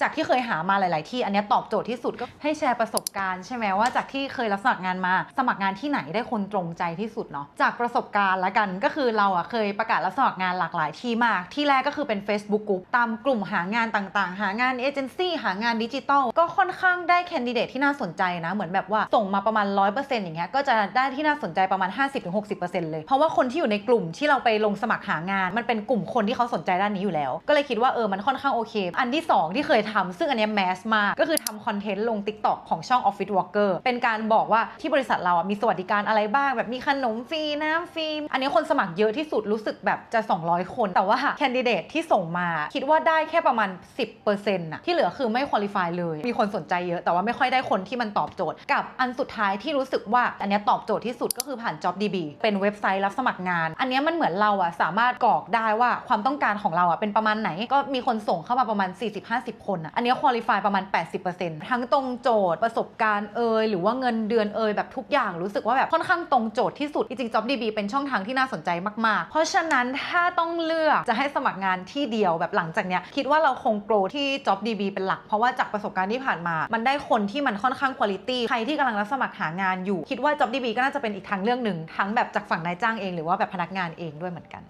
จากที่เคยหามาหลาย ๆ ที่อันนี้ตอบโจทย์ที่สุดก็ให้แชร์ประสบการณ์ใช่ไหมว่าจากที่เคยรับสมัครงานมา สมัครงานที่ไหนได้คนตรงใจที่สุดเนาะจากประสบการณ์ละกันก็คือเราอะเคยประกาศรับสมัครงานหลากหลายที่มาก ที่แรกก็คือเป็น Facebook กลุ่มตามกลุ่มหางานต่าง ๆ หางานเอเจนซี่หางานดิจิตอลก็ค่อนข้างได้แคนดิเดตที่น่าสนใจนะ เหมือนแบบว่าส่งมาประมาณ 100%อย่างเงี้ยก็จะได้ที่น่าสนใจประมาณ 50-60%เลยเพราะว่าคนที่อยู่ในกลุ่มที่เราไปลงสมัครหางาน มันเป็นกลุ่มคนที่เขาสนใจด้านนี้อยู่แล้ว ก็เลยคิดว่าเออมันค่อนข้างโอเค อันที่ 2 ที่เคยทำซึ่งอันเนี้แมสมาก ก็คือทำคอนเทนต์ลง TikTok ของช่อง Office Worker เป็นการบอกว่าที่บริษัทเราอะมีสวัสดิการอะไรบ้าง แบบมีขนมฟรีน้ำฟรีอันนี้คนสมัครเยอะที่สุดรู้สึกแบบจะ 200 คน แต่ว่าแคนดิเดตที่ส่งมาคิดว่าได้แค่ประมาณ 10%น่ะที่เหลือคือไม่คุริฟายเลย มีคนสนใจเยอะแต่ว่าไม่ค่อยได้คนที่มันตอบโจทย์ กับอันสุดท้ายที่รู้สึกว่าอันเนี้ยตอบโจทย์ที่สุดก็คือผ่าน JobDB เป็นเว็บไซต์รับสมัครงาน อันเนี้ยมันเหมือนเราอะสามารถกรอกได้ว่าความต้องการของเราอะเป็นประมาณไหน ก็มีคนส่งเข้ามาประมาณ 40-50 คนอะอันนี้คุริฟายประมาณ 80%ทั้งตรงโจทย์ประสบการณ์เอยหรือว่าเงินเดือนเอยแบบทุกอย่างรู้สึกว่าแบบค่อนข้างตรงโจทย์ที่สุดจริงๆ JobDB เป็นช่องทางที่น่าสนใจมากๆ เพราะฉะนั้นถ้าต้องเลือกจะให้สมัครงานที่เดียวแบบหลังจากเนี้ยคิดว่าเราคงโกรที่ JobDB เป็นหลัก เพราะว่าจากประสบการณ์ที่ผ่านมา มันได้คนที่มันค่อนข้างคุณภาพใครที่กำลังรับสมัครหางานอยู่ คิดว่า JobDB ก็น่าจะเป็นอีกทางเรื่องหนึ่งทั้งแบบจากฝั่งนายจ้างเองหรือว่าแบบพนักงานเองด้วยเหมือนกัน